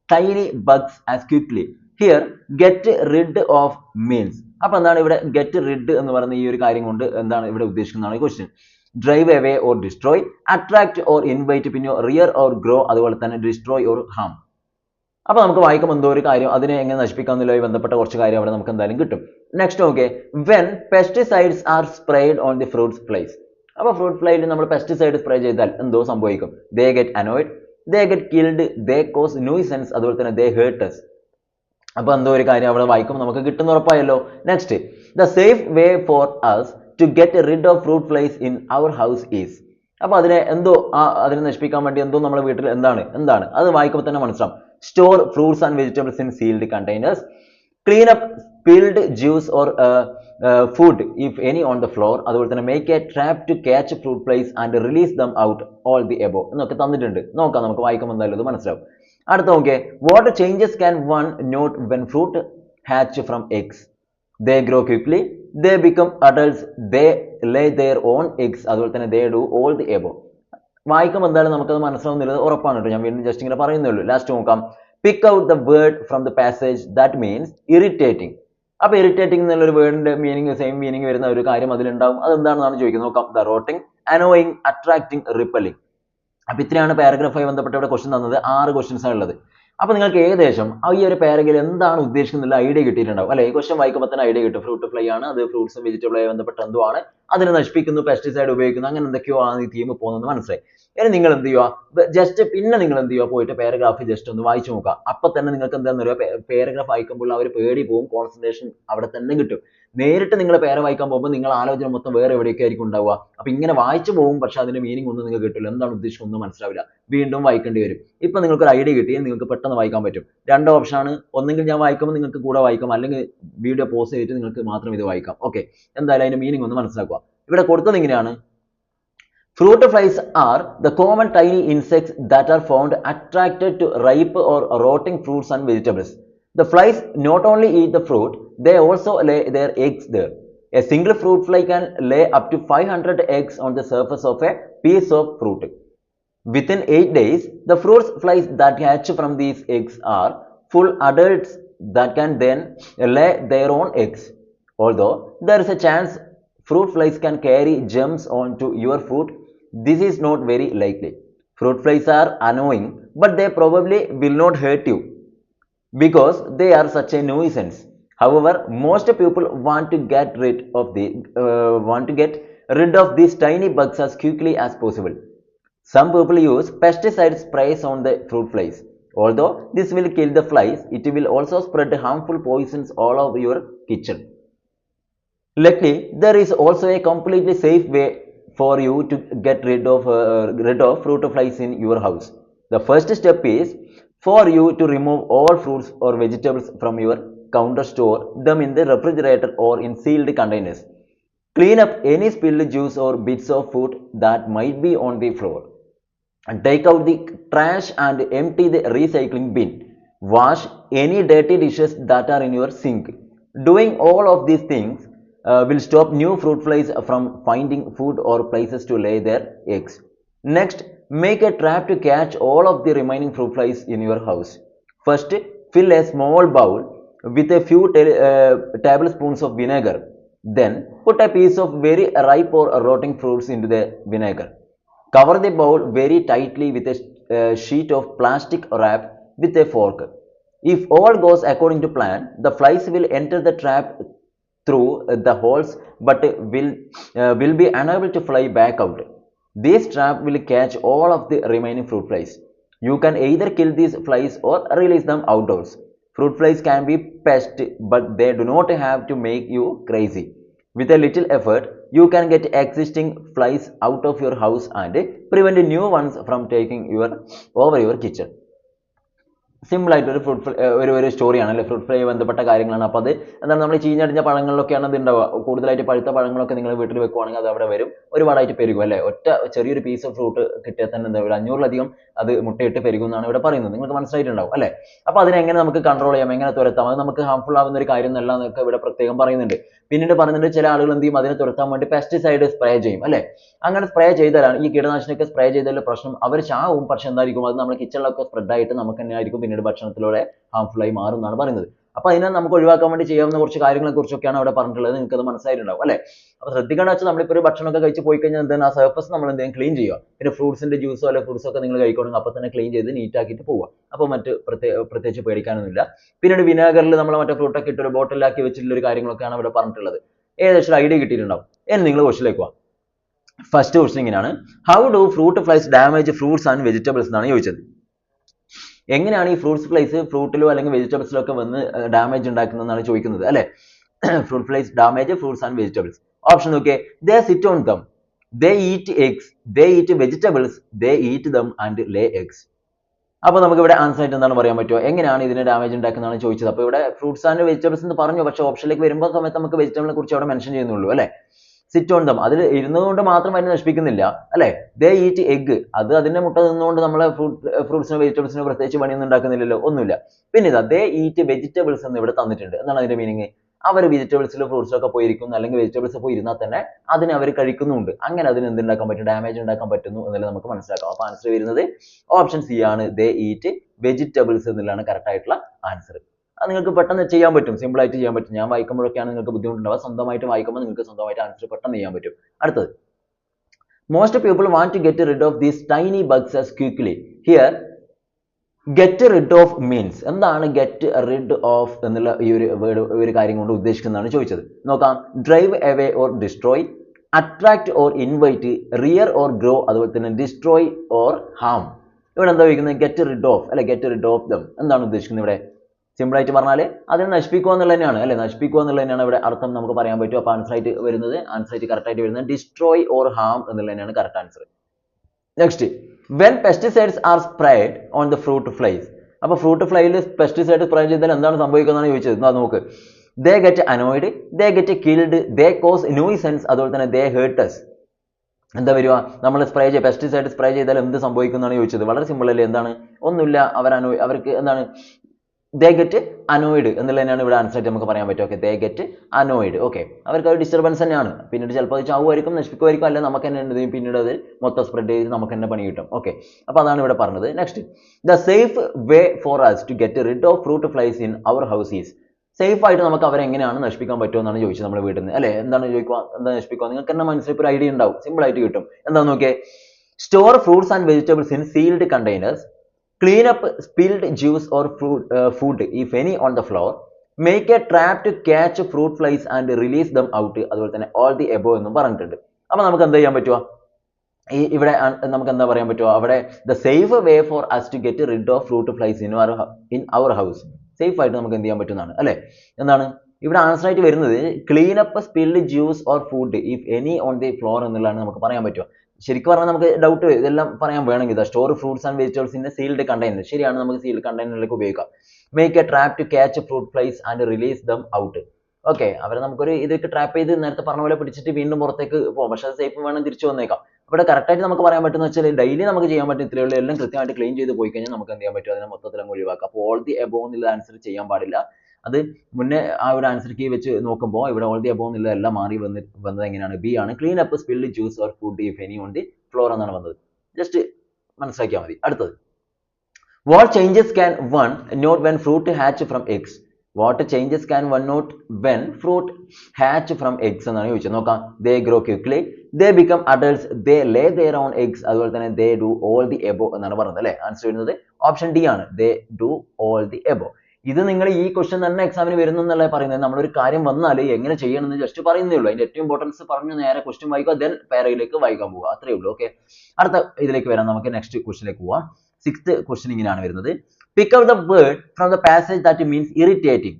tiny bugs as quickly here get rid of means അപ്പൊ എന്താണ് ഇവിടെ ഗെറ്റ് റിഡ് എന്ന് പറയുന്ന ഈ ഒരു കാര്യം കൊണ്ട് എന്താണ് ഇവിടെ ഉദ്ദേശിക്കുന്നതാണ് question drive away or destroy attract or invite പിന്നെ റിയർ ഓർ ഗ്രോ അതുപോലെ തന്നെ ഡിസ്ട്രോയ് ഓർ ഹാം അപ്പൊ നമുക്ക് വായിക്കുമ്പോൾ എന്തോ ഒരു കാര്യം അതിനെ എങ്ങനെ നശിപ്പിക്കാമെന്നുള്ളതുമായി ബന്ധപ്പെട്ട കുറച്ച് കാര്യം അവിടെ നമുക്ക് എന്തായാലും കിട്ടും. Next okay when pesticides are spread on the fruits place അപ്പൊ ഫ്രൂട്ട് ഫ്ലൈയിൽ നമ്മൾ പെസ്റ്റിസൈഡ് സ്പ്രേ ചെയ്താൽ എന്തോ സംഭവിക്കും? They get annoyed they get killed they cause nuisance അതുപോലെ തന്നെ ദേ ഹേർട്ടസ് അപ്പൊ എന്തോ ഒരു കാര്യം അവിടെ വായിക്കുമ്പോൾ നമുക്ക് കിട്ടുന്ന ഉറപ്പായല്ലോ. Next the safe way for us to get rid of fruit flies in our house is അപ്പൊ അതിനെ എന്തോ ആ അതിനെ നശിപ്പിക്കാൻ വേണ്ടി എന്തോ നമ്മുടെ വീട്ടിൽ എന്താണ്? എന്താണ്? അത് വായിക്കുമ്പോൾ തന്നെ മനസ്സിലാവും. Store fruits and vegetables in sealed containers clean up spilled juice or food if any on the floor അതുപോലെ തന്നെ make a trap to catch fruit flies and release them out all the above എന്നൊക്കെ തന്നിട്ടുണ്ട്. നോക്കാം നമുക്ക് വായിക്കുമ്പോൾ എന്തായാലും ഇത് മനസ്സിലാവും. അടുത്ത നോക്കിയേ. What changes can one note when fruit hatch from eggs they grow quickly they become adults they lay their own eggs അതുപോലെ തന്നെ they do all the above വായിക്കുമ്പോൾ എന്തായാലും നമുക്കത് മനസ്സിലാവുന്നില്ല ഉറപ്പാണ് കേട്ടോ. ഞാൻ വീണ്ടും ജസ്റ്റ് ഇങ്ങനെ പറയുന്നേ ഉള്ളൂ ലാസ്റ്റ് നോക്കാം. Pick out the word from the passage that means irritating അപ്പൊ ഇറിറ്റേറ്റിംഗ് എന്നുള്ള ഒരു വേർഡിന്റെ മീനിങ് സെയിം മീനിങ് വരുന്ന ഒരു കാര്യം അതിലുണ്ടാവും. അതെന്താണെന്നാണ് ചോദിക്കുന്നത്? നോക്കാം. The rotting annoying attracting repelling അപ്പൊ ഇത്രയാണ് പാരഗ്രാഫുമായി ബന്ധപ്പെട്ട് ഇവിടെ ക്വസ്റ്റ്യൻ തന്നത്. ആറ് ക്വസ്റ്റ്യൻസ് ആണ് ഉള്ളത്. അപ്പൊ നിങ്ങൾക്ക് ഏകദേശം ഈ ഒരു പേരെങ്കിൽ എന്താണ് ഉദ്ദേശിക്കുന്നത് ഐഡിയ കിട്ടിയിട്ടുണ്ടാവും. അല്ലെ? ഈ ക്വസ്റ്റ്യൻ വായിക്കുമ്പോൾ തന്നെ ഐഡിയ കിട്ടും. ഫ്രൂട്ട് ഫ്ലൈ ആണ് അത് ഫ്രൂട്ട്സും വെജിറ്റബിളുമായി ബന്ധപ്പെട്ട എന്തോ ആണ്. അതിനെ നശിപ്പിക്കുന്നു പെസ്റ്റിസൈഡ് ഉപയോഗിക്കുന്നു അങ്ങനെ എന്തൊക്കെയോ ആണ് ഈ തീം പോകുന്നത് മനസ്സിലായി. ഇനി നിങ്ങൾ എന്ത് ചെയ്യുക ജസ്റ്റ് പിന്നെ നിങ്ങൾ എന്ത് ചെയ്യുക പോയിട്ട് പാരഗ്രാഫ് ജസ്റ്റ് ഒന്ന് വായിച്ചു നോക്കുക. അപ്പൊ തന്നെ നിങ്ങൾക്ക് എന്താണെന്ന് പറയുക പാരഗ്രാഫ് വായിക്കുമ്പോൾ ആ ഒരു പേടി പോകും കോൺസെൻട്രേഷൻ അവിടെ തന്നെ കിട്ടും. നേരിട്ട് നിങ്ങൾ പേര വായിക്കാൻ പോകുമ്പോൾ നിങ്ങൾ ആലോചന മൊത്തം വേറെ എവിടെയൊക്കെ ആയിരിക്കും ഉണ്ടാവുക. അപ്പൊ ഇങ്ങനെ വായിച്ചു പോകും പക്ഷെ അതിന്റെ മീനിങ് ഒന്നും നിങ്ങൾക്ക് കിട്ടില്ല. എന്താണ് ഉദ്ദേശിക്കുന്നത് ഒന്നും മനസ്സിലാവില്ല. വീണ്ടും വായിക്കേണ്ടി വരും. ഇപ്പൊ നിങ്ങൾക്ക് ഒരു ഐഡിയ കിട്ടി നിങ്ങൾക്ക് പെട്ടെന്ന് വായിക്കാൻ പറ്റും. രണ്ടോ ഓപ്ഷൻ ആണ്. ഒന്നെങ്കിൽ ഞാൻ വായിക്കുമ്പോൾ നിങ്ങൾക്ക് കൂടെ വായിക്കാം. അല്ലെങ്കിൽ വീഡിയോ പോസ് ചെയ്തിട്ട് നിങ്ങൾക്ക് മാത്രം ഇത് വായിക്കാം. ഓക്കെ എന്തായാലും അതിന്റെ മീനിങ് ഒന്ന് മനസ്സിലാക്കുക. ഇവിടെ കൊടുത്തത് ഇങ്ങനെയാണ്. Fruit flies are the common tiny insects that are found attracted to ripe or rotting fruits and vegetables. The flies not only eat the fruit, they also lay their eggs there. A single fruit fly can lay up to 500 eggs on the surface of a piece of fruit. Within 8 days, the fruit flies that hatch from these eggs are full adults that can then lay their own eggs. although there is a chance fruit flies can carry germs onto your food this is not very likely fruit flies are annoying but they probably will not hurt you because they are such a nuisance however most people want to get rid of the uh, want to get rid of these tiny bugs as quickly as possible some people use pesticide sprays on the fruit flies. Although this will kill the flies, it will also spread harmful poisons all over your kitchen. Luckily, there is also a completely safe way for you to get rid of uh, rid of fruit flies in your house. The first step is for you to remove all fruits or vegetables from your counter, store them in the refrigerator or in sealed containers. Clean up any spilled juice or bits of food that might be on the floor. And take out the trash and empty the recycling bin. Wash any dirty dishes that are in your sink. Doing all of these things uh, will stop new fruit flies from finding food or places to lay their eggs. Next, make a trap to catch all of the remaining fruit flies in your house. First, fill a small bowl with a few uh, tablespoons of vinegar. Then, put a piece of very ripe or rotting fruits into the vinegar. Cover the bowl very tightly with a uh, sheet of plastic wrap with a fork. If all goes according to plan, the flies will enter the trap through uh, the holes but will, uh, will be unable to fly back out. This trap will catch all of the remaining fruit flies. You can either kill these flies or release them outdoors. Fruit flies can be pests, but they do not have to make you crazy. With a little effort, you can get existing flies out of your house and prevent new ones from taking your over your kitchen. Simple ആയിട്ട് ഒരു fruit ഒരു ഒരു സ്റ്റോറിയാണ് അല്ലെ? Fruit fly ബന്ധപ്പെട്ട കാര്യങ്ങളാണ്. അപ്പോൾ അത് എന്താണ് നമ്മൾ ചീഞ്ഞടിഞ്ഞ പഴങ്ങളിലൊക്കെയാണ് ഇത് ഉണ്ടാവുക കൂടുതലായിട്ട് പഴുത്ത പഴങ്ങളൊക്കെ നിങ്ങൾ വീട്ടിൽ വെക്കുവാണെങ്കിൽ അത് അവിടെ വരും. ഒരുപാടായിട്ട് പെരുകും അല്ലേ? ഒറ്റ ചെറിയൊരു പീസ് ഓഫ് ഫ്രൂട്ട് കിട്ടിയാൽ തന്നെ എന്താ ഒരു അഞ്ഞൂറിലധികം അത് മുട്ടയിട്ട് പെരുകും എന്നാണ് ഇവിടെ പറയുന്നത്. നിങ്ങൾക്ക് മനസ്സിലായിട്ടുണ്ടാവും അല്ലേ? അപ്പോൾ അതിനെങ്ങനെ നമുക്ക് കൺട്രോൾ ചെയ്യാം? എങ്ങനെ തുരത്താം? അത് നമുക്ക് ഹാർംഫുൾ ആവുന്ന ഒരു കാര്യം എന്നല്ല എന്നൊക്കെ ഇവിടെ പ്രത്യേകം പറയുന്നുണ്ട്. പിന്നീട് പറയുന്നുണ്ട് ചില ആളുകൾ എന്ത് ചെയ്യും? അതിനെ തുരത്താൻ വേണ്ടി പെസ്റ്റിസൈഡ് സ്പ്രേ ചെയ്യും അല്ലേ? അങ്ങനെ സ്പ്രേ ചെയ്താലാണ് ഈ കീടനാശിനിയൊക്കെ സ്പ്രേ ചെയ്തതിലെ പ്രശ്നം അവർ ചാവും. പക്ഷെ എന്തായിരിക്കും? അത് നമ്മുടെ കിച്ചണിലൊക്കെ സ്പ്രെഡ് ആയിട്ട് നമുക്ക് തന്നെ ആയിരിക്കും പിന്നീട് ഭക്ഷണത്തിലൂടെ harmful ആയി മാറും എന്നാണ് പറയുന്നത്. അപ്പൊ അതിനെ നമുക്ക് ഒഴിവാക്കാൻ വേണ്ടി ചെയ്യാവുന്ന കുറച്ച് കാര്യങ്ങളെ കുറിച്ചൊക്കെയാണ് അവിടെ പറഞ്ഞിട്ടുള്ളത്. നിങ്ങൾക്ക് അത് മനസ്സിലായിട്ടുണ്ടാവും അല്ലെ? അപ്പൊ ശ്രദ്ധിക്കേണ്ട വെച്ചാൽ നമ്മളിപ്പോൾ ഒരു ഭക്ഷണമൊക്കെ കഴിച്ച് പോയി കഴിഞ്ഞാൽ എന്താണ്? ആ സർഫസ് നമ്മൾ എന്തെങ്കിലും ക്ലീൻ ചെയ്യുക. പിന്നെ ഫ്രൂട്ട്സിന്റെ ജ്യൂസോ അല്ലെ ഫ്രൂട്ട്സ് ഒക്കെ നിങ്ങൾ കഴിക്കണമെങ്കിൽ അപ്പൊ തന്നെ ക്ലീൻ ചെയ്ത് നീറ്റ് ആക്കിയിട്ട് പോവുക. അപ്പോൾ മറ്റ് പ്രത്യേക പ്രത്യേകിച്ച് പേടിക്കാനൊന്നുമില്ല. പിന്നീട് വിനാഗറിൽ നമ്മൾ മറ്റേ ഫ്രൂട്ട് ഒക്കെ ഇട്ട് ഒരു ബോട്ടിലാക്കി വെച്ചിട്ടുള്ള ഒരു കാര്യങ്ങളൊക്കെയാണ് അവിടെ പറഞ്ഞിട്ടുള്ളത്. ഏകദേശം ഐഡിയ കിട്ടിയിട്ടുണ്ടാവും. ഇനി നിങ്ങൾ ക്വസ്റ്റിലേക്ക് ഫസ്റ്റ് ക്വസ്റ്റ്യൻ ഇങ്ങനെയാണ്. How do fruit flies damage fruits and vegetables എന്നാണ് ചോദിച്ചത്. എങ്ങനെയാണ് ഈ ഫ്രൂട്ട്സ് ഫ്ലൈസ് ഫ്രൂട്ടിലോ അല്ലെങ്കിൽ വെജിറ്റബിൾസിലോ ഒക്കെ വന്ന് ഡാമേജ് ഉണ്ടാക്കുന്നതെന്നാണ് ചോദിക്കുന്നത് അല്ലേ? Fruit flies damage fruits and vegetables option നോക്കിയേ. They sit on them they eat eggs they eat vegetables they eat them and lay eggs അപ്പൊ നമുക്ക് ഇവിടെ ആൻസർ ആയിട്ട് എന്താണ് പറയാൻ പറ്റുമോ എങ്ങനെയാണ് ഇതിന് ഡാമേജ് ഉണ്ടാക്കുന്നതാണ് ചോദിച്ചത്? അപ്പൊ ഇവിടെ ഫ്രൂട്ട്സ് ആൻഡ് വെജിറ്റബിൾസ് എന്ന് പറഞ്ഞു പക്ഷെ ഓപ്ഷനിലേക്ക് വരുമ്പോൾ സമയത്ത് നമുക്ക് വെജിറ്റബിളിനെ കുറിച്ച് അവിടെ മെൻഷൻ ചെയ്യുന്നുള്ളൂ അല്ലെ? സിറ്റ് ഓൺ ദം അതിൽ ഇരുന്നുകൊണ്ട് മാത്രം അതിനെ നശിപ്പിക്കുന്നില്ല. അല്ലേ? ദേ ഈറ്റ് എഗ് അത് അതിന്റെ മുട്ട നിന്നുകൊണ്ട് നമ്മളെ ഫ്രൂട്ട് ഫ്രൂട്ട്സിനോ വെജിറ്റബിൾസിനോ പ്രത്യേകിച്ച് പണിയൊന്നും ഉണ്ടാക്കുന്നില്ലല്ലോ. ഒന്നുമില്ല. പിന്നെ ഇതാ ദേ ഈറ്റ് വെജിറ്റബിൾസ് എന്ന് ഇവിടെ തന്നിട്ടുണ്ട്. എന്നാണ് അതിന്റെ മീനിങ് അവർ വെജിറ്റബിൾസിലും ഫ്രൂട്ട്സിലും ഒക്കെ പോയിരിക്കുന്നു. അല്ലെങ്കിൽ വെജിറ്റബിൾസ് പോയി ഇരുന്നാൽ തന്നെ അതിനെ അവർ കഴിക്കുന്നുണ്ട് അങ്ങനെ അതിന് എന്ത് ഉണ്ടാക്കാൻ പറ്റും? ഡാമേജ് ഉണ്ടാക്കാൻ പറ്റുന്നു എന്നല്ലേ നമുക്ക് മനസ്സിലാക്കാം. അപ്പോൾ ആൻസർ വരുന്നത് ഓപ്ഷൻ സി ആണ്. ദേ ഈറ്റ് വെജിറ്റബിൾസ് എന്നുള്ളതാണ് കറക്റ്റ് ആയിട്ടുള്ള ആൻസർ അത് നിങ്ങൾക്ക് പെട്ടെന്ന് ചെയ്യാൻ പറ്റും. സിമ്പിൾ ആയിട്ട് ചെയ്യാൻ പറ്റും. ഞാൻ വായിക്കുമ്പോഴൊക്കെയാണ് നിങ്ങൾക്ക് ബുദ്ധിമുട്ടുണ്ടാവുക. സ്വന്തമായിട്ട് വായിക്കുമ്പോൾ നിങ്ങൾക്ക് സ്വന്തമായിട്ട് ആൻസർ പെട്ടെന്ന് ചെയ്യാൻ പറ്റും. അടുത്തത്. Most people want to get rid of these tiny bugs as quickly. Here get rid of means. എന്താണ് get rid of എന്നുള്ള ഈ ഒരു വേർഡ് ഒരു കാര്യം കൊണ്ട് ഉദ്ദേശിക്കുന്നതാണ് ചോദിച്ചത്. നോക്കാം. Drive away or destroy attract or invite rear or grow അതുപോലെ തന്നെ destroy or harm. ഇവിടെ എന്താ ചോദിക്കുന്നത്? Get rid of അല്ലെ get rid of them. എന്താണ് ഉദ്ദേശിക്കുന്നത് ഇവിടെ? സിമ്പിൾ ആയിട്ട് പറഞ്ഞാൽ അതിനെ നശിപ്പിക്കുക എന്നുള്ളത് തന്നെയാണ് അല്ലെ? നശിപ്പിക്കുക എന്നുള്ളത് തന്നെയാണ് ഇവിടെ അർത്ഥം നമുക്ക് പറയാൻ പറ്റും അപ്പോൾ ആൻസർ ആയിട്ട് വരുന്നത് ആൻസർ ആയിട്ട് കറക്റ്റ് ആയിട്ട് വരുന്നത് ഡിസ്ട്രോയ് ഓർ ഹാം എന്നുള്ളത് തന്നെയാണ് correct answer next when pesticides are spread on the fruit flies അപ്പോൾ ഫ്രൂട്ട് ഫ്ലൈയിൽ പെസ്റ്റിസൈഡ് സ്പ്രേ ചെയ്താൽ എന്താണ് സംഭവിക്കുന്നതെന്ന് ചോദിച്ചത്. എന്നാൽ നോക്ക്. They get annoyed they get killed they cause nuisance അതുപോലെ തന്നെ ദേ ഹേർട്ടസ് എന്താ വരിക? നമ്മൾ സ്പ്രേ ചെയ്യുക പെസ്റ്റിസൈഡ് സ്പ്രേ ചെയ്താൽ എന്ത് സംഭവിക്കുന്നതാണ് ചോദിച്ചത്. വളരെ സിമ്പിൾ അല്ലേ? എന്താണ്? ഒന്നുമില്ല. അവർ അനു അവർക്ക് എന്താണ്? ദേ ഗെറ്റ് അനോയിഡ് തന്നെയാണ് ഇവിടെ ആൻസർ ആയിട്ട് നമുക്ക് പറയാൻ പറ്റും okay they get annoyed okay അവർക്ക് ഒരു ഡിസ്റ്റർബൻസ് തന്നെയാണ്. പിന്നീട് ചിലപ്പോൾ അത് ചാവുമായിരിക്കും നശിപ്പിക്കുമായിരിക്കും അല്ല നമുക്ക് തന്നെ എന്ത് ചെയ്യും? പിന്നീട് അത് മൊത്തം സ്പ്രെഡ് ചെയ്ത് നമുക്ക് തന്നെ പണി കിട്ടും. ഓക്കെ അപ്പോൾ അതാണ് ഇവിടെ പറഞ്ഞത്. Next the safe way for us to get rid of fruit flies in our house safe ആയിട്ട് നമുക്ക് അവരെ എങ്ങനെയാണ് നശിപ്പിക്കാൻ പറ്റുമെന്നാണ് ചോദിച്ചത് നമ്മുടെ വീട്ടിൽ നിന്ന്. അല്ലേ? എന്താണ് ചോദിക്കുക? എന്താ നശിപ്പിക്കുക? നിങ്ങൾക്ക് തന്നെ മനസ്സിൽ ഒരു ഐഡിയ ഉണ്ടാവും. സിമ്പിൾ ആയിട്ട് കിട്ടും. എന്താണെന്ന് നോക്കിയേ? Store fruits and vegetables in sealed containers clean up spilled juice or food if any on the floor make a trap to catch fruit flies and release them out അതുപോലെ തന്നെ all the above എന്നും പറഞ്ഞിട്ടുണ്ട്. അപ്പോൾ നമുക്ക് എന്താ ചെയ്യാൻ പറ്റുക ഈ ഇവിടെ നമുക്ക് എന്താ പറയാൻ പറ്റുക അവിടെ the safe way for us to get rid of fruit flies in our in our house safe ആയിട്ട് നമുക്ക് എന്ത് ചെയ്യാൻ പറ്റുന്നതാണ്? അല്ലേ? എന്താണ്? ഇവിടെ ആൻസർ ആയിട്ട് വരുന്നത് clean up spilled juice or food if any on the floor എന്നുള്ളതാണ് നമുക്ക് പറയാൻ പറ്റുക ശരിക്കും പറഞ്ഞാൽ നമുക്ക് ഡൗട്ട് ഇതെല്ലാം പറയാൻ വേണമെങ്കിൽ ഇതാ സ്റ്റോർ ഫ്രൂട്ട്സ് ആൻഡ് വെജിറ്റബിൾസിന്റെ സീൽഡ് കണ്ടെയ്നർ ശരിയാണ് നമുക്ക് സീൽഡ് കണ്ടെയ്നറിലേക്ക് ഉപയോഗിക്കാം. Make a trap to catch fruit flies and release them out okay അവരെ നമുക്കൊരു ഇതൊക്കെ ട്രാപ്പ് ചെയ്ത് നേരത്തെ പറഞ്ഞ പോലെ പിടിച്ചിട്ട് വീണ്ടും പുറത്തേക്ക് പോകാം പക്ഷെ അത് സേഫ് വേണം തിരിച്ചു വന്നേക്കാം. ഇവിടെ ആയിട്ട് നമുക്ക് പറയാൻ പറ്റുന്ന വെച്ചാൽ ഡെയിലി നമുക്ക് ചെയ്യാൻ പറ്റും ഇത്രയേ ഉള്ളൂ. എല്ലാം കൃത്യമായിട്ട് ക്ലീൻ ചെയ്ത് പോയി കഴിഞ്ഞാൽ നമുക്ക് എന്ത് ചെയ്യാൻ പറ്റും? അതിനെ മൊത്തത്തിൽ അങ്ങ് ഒഴിവാക്കാം. അപ്പോൾ ഓൾ ദി എബോ എന്നുള്ള ആൻസർ ചെയ്യാൻ പാടില്ല. അത് മുന്നേ ആ ഒരു ആൻസർ കീ വെച്ച് നോക്കുമ്പോൾ ഇവിടെ ഓൾ ദി എബോ എന്നുള്ള എല്ലാം മാറി വന്ന് വന്നത് എങ്ങനെയാണ്? ബി ആണ്. Clean up spilled juice or food if any on the floor എന്നാണ് വന്നത്. ജസ്റ്റ് മനസ്സിലാക്കിയാൽ മതി. അടുത്തത്. What changes can one note when fruit hatch from eggs what changes can one note when fruit hatch from eggs എന്നാണ് ചോദിച്ചത്. നോക്കാം. They grow quickly they become adults they lay their own eggs അതുപോലെ തന്നെ they do all the above എന്നാണ് പറയുന്നത് അല്ലേ? Answer വരുന്നത് option D ആണ്. They do all the above ഇത് നിങ്ങൾ ഈ ക്വസ്റ്റ്യൻ തന്നെ എക്സാമിന് വരുന്നു എന്നല്ല പറയുന്നത്? ഒരു കാര്യം വന്നാൽ എങ്ങനെ ചെയ്യണമെന്ന് ജസ്റ്റ് പറയുന്നേ ഉള്ളൂ. അതിന്റെ ഏറ്റവും ഇമ്പോർട്ടൻസ് പറഞ്ഞു നേരെ ക്വസ്റ്റ്യൻ വായിക്കുക ദെൻ യിലേക്ക് വായിക്കാൻ പോവുക. അത്രയേ ഉള്ളൂ. ഓക്കെ അടുത്ത ഇതിലേക്ക് വരാം. നമുക്ക് നെക്സ്റ്റ് ക്വസ്റ്റിലേക്ക് പോവാം. സിക്സ്ത് ക്വസ്റ്റ്യൻ ഇങ്ങനെയാണ് വരുന്നത്. Pick out the word from the passage that means irritating.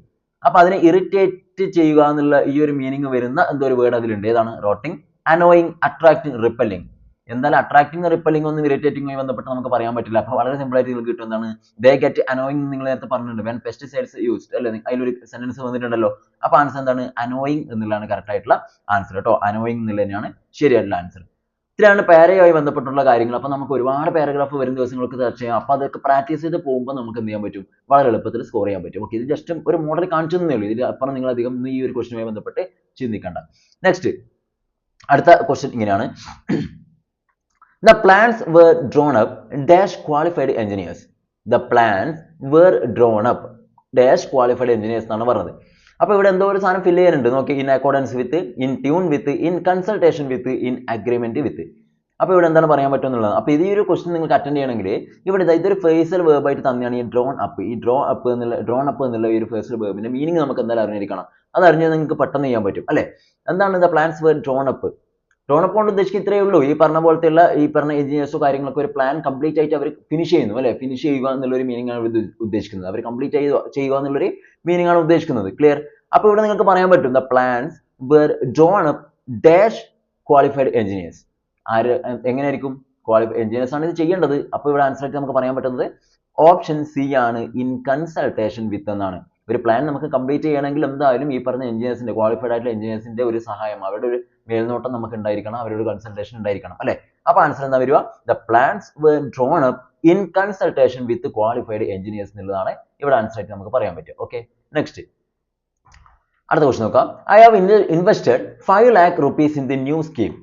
അപ്പൊ അതിനെ ഇറിറ്റേറ്റ് ചെയ്യുക എന്നുള്ള ഈ ഒരു മീനിങ് വരുന്ന എന്തോ ഒരു വേർഡ് അതിലുണ്ട്. ഏതാണ്? rotting annoying attracting റിപ്പല്ലിംഗ് എന്തായാലും അട്രാക്റ്റിംഗ് റിപ്പല്ലിംഗ് ഒന്നും ഇറിറ്റേറ്റിംഗുമായി ബന്ധപ്പെട്ട് നമുക്ക് പറയാൻ പറ്റില്ല. അപ്പൊ വളരെ സിമ്പിൾ ആയിട്ട് നിങ്ങൾക്ക് കിട്ടുന്നതാണ് ദേ ഗെറ്റ് അനോയിങ് നിങ്ങൾ നേരത്തെ പറഞ്ഞിട്ടുണ്ട്. വെൻ പെസ്റ്റിസൈഡ്സ് യൂസ്ഡ് അല്ലെ അതിലൊരു സെന്റൻസ് വന്നിട്ടുണ്ടല്ലോ. അപ്പൊ ആൻസർ എന്താണ്? അനോയിങ് എന്നുള്ളതാണ് കറക്റ്റ് ആയിട്ടുള്ള ആൻസർ കേട്ടോ. അനോയിങ് എന്നുള്ള തന്നെയാണ് ശരിയായിട്ടുള്ള ആൻസർ ഇതിലാണ് പാരയുമായി ബന്ധപ്പെട്ടുള്ള കാര്യങ്ങൾ. അപ്പൊ നമുക്ക് ഒരുപാട് പാരഗ്രാഫ് വരും ദിവസങ്ങൾക്ക് ചർച്ച ചെയ്യാം. അപ്പൊ അതൊക്കെ പ്രാക്ടീസ് ചെയ്ത് പോകുമ്പോൾ നമുക്ക് എന്ത് ചെയ്യാൻ പറ്റും? വളരെ എളുപ്പത്തിൽ സ്കോർ ചെയ്യാൻ പറ്റും. ഓക്കെ ഇത് ജസ്റ്റ് ഒരു മോഡൽ കാണിച്ചു തന്നേ ഉള്ളൂ. ഇതിൽ അപ്പുറം നിങ്ങൾ അധികം ഈ ഒരു ക്വസ്റ്റിനുമായി ബന്ധപ്പെട്ട് ചിന്തിക്കണ്ട. നെക്സ്റ്റ് അടുത്ത ക്വസ്റ്റ്യൻ ഇങ്ങനെയാണ്. The plans were drawn up dash qualified engineers. The plans were drawn up dash qualified engineers എന്നാണ് പറഞ്ഞത്. അപ്പൊ ഇവിടെ എന്തോ ഒരു സാധനം ഫില്ല് ചെയ്യാനുണ്ട്. നോക്കി in accordance with in tune with in consultation with in agreement with അപ്പോൾ ഇവിടെ എന്താണ് പറയാൻ പറ്റുമെന്നുള്ളത് അപ്പൊ ഇത് ഈ ഒരു ക്വസ്റ്റ്യൻ നിങ്ങൾക്ക് അറ്റൻഡ് ചെയ്യണമെങ്കിൽ ഇവിടെ ഇതാ ഇതൊരു ഫേസൽ വേർബായിട്ട് തന്നെയാണ് ഈ ഡ്രോൺ അപ്പ് ഈ ഡ്രോ അപ്പ് എന്നുള്ള ഡ്രോൺ അപ്പ് എന്നുള്ള ഒരു ഫേസൽ വേർബിന്റെ മീനിങ് നമുക്ക് എന്തായാലും അറിഞ്ഞിരിക്കണം. അത് അറിഞ്ഞാൽ നിങ്ങൾക്ക് പെട്ടെന്ന് ചെയ്യാൻ പറ്റും അല്ലേ? എന്താണ് the plans were drawn up drawn account കൊണ്ട് ഉദ്ദേശിക്കുക ഇത്രയേ ഉള്ളൂ. ഈ പറഞ്ഞ പോലത്തെയുള്ള ഈ പറഞ്ഞ എഞ്ചിനീയേഴ്സോ കാര്യങ്ങളൊക്കെ ഒരു പ്ലാൻ കംപ്ലീറ്റ് ആയിട്ട് അവർ ഫിനിഷ് ചെയ്യുന്നു അല്ലെ? ഫിനിഷ് ചെയ്യുക എന്നുള്ളൊരു മീനിങ് ആണ് ഉദ്ദേശിക്കുന്നത്. അവർ കംപ്ലീറ്റ് ചെയ്ത് ചെയ്യുക എന്നുള്ളൊരു മീനിങ് ആണ് ഉദ്ദേശിക്കുന്നത്. ക്ലിയർ അപ്പൊ ഇവിടെ നിങ്ങൾക്ക് പറയാൻ പറ്റും ദ പ്ലാൻസ് വേർ ജോൺ അപ്പ് ഡാഷ് ക്വാളിഫൈഡ് എഞ്ചിനീയേഴ്സ് ആര് എങ്ങനെയായിരിക്കും ക്വാളിഫൈ എഞ്ചിനീയേഴ്സ് ആണ് ഇത് ചെയ്യേണ്ടത്? അപ്പൊ ഇവിടെ ആൻസർ ആയിട്ട് നമുക്ക് പറയാൻ പറ്റുന്നത് ഓപ്ഷൻ സി ആണ് ഇൻ കൺസൾട്ടേഷൻ വിത്ത് എന്നാണ്. ഒരു പ്ലാൻ നമുക്ക് കംപ്ലീറ്റ് ചെയ്യണമെങ്കിൽ എന്തായാലും ഈ പറഞ്ഞ എഞ്ചിനീയേഴ്സിന്റെ ക്വാളിഫൈഡ് ആയിട്ടുള്ള എഞ്ചിനീയേഴ്സിന്റെ ഒരു സഹായം അവരുടെ ഒരു മേൽനോട്ടം നമുക്ക് ഉണ്ടായിരിക്കണം അവരുടെ ഒരു കൺസൾട്ടേഷൻ ഉണ്ടായിരിക്കണം അല്ലെ? അപ്പൊ ആൻസർ എന്താ വരിക? The plans were drawn up in consultation with qualified engineers എന്നുള്ളതാണ് ഇവിടെ ആൻസർ ആയിട്ട് നമുക്ക് പറയാൻ പറ്റും ഓക്കെ നെക്സ്റ്റ് അടുത്ത ക്വസ്റ്റ് നോക്കാം. I have invested five lakh rupees in the new scheme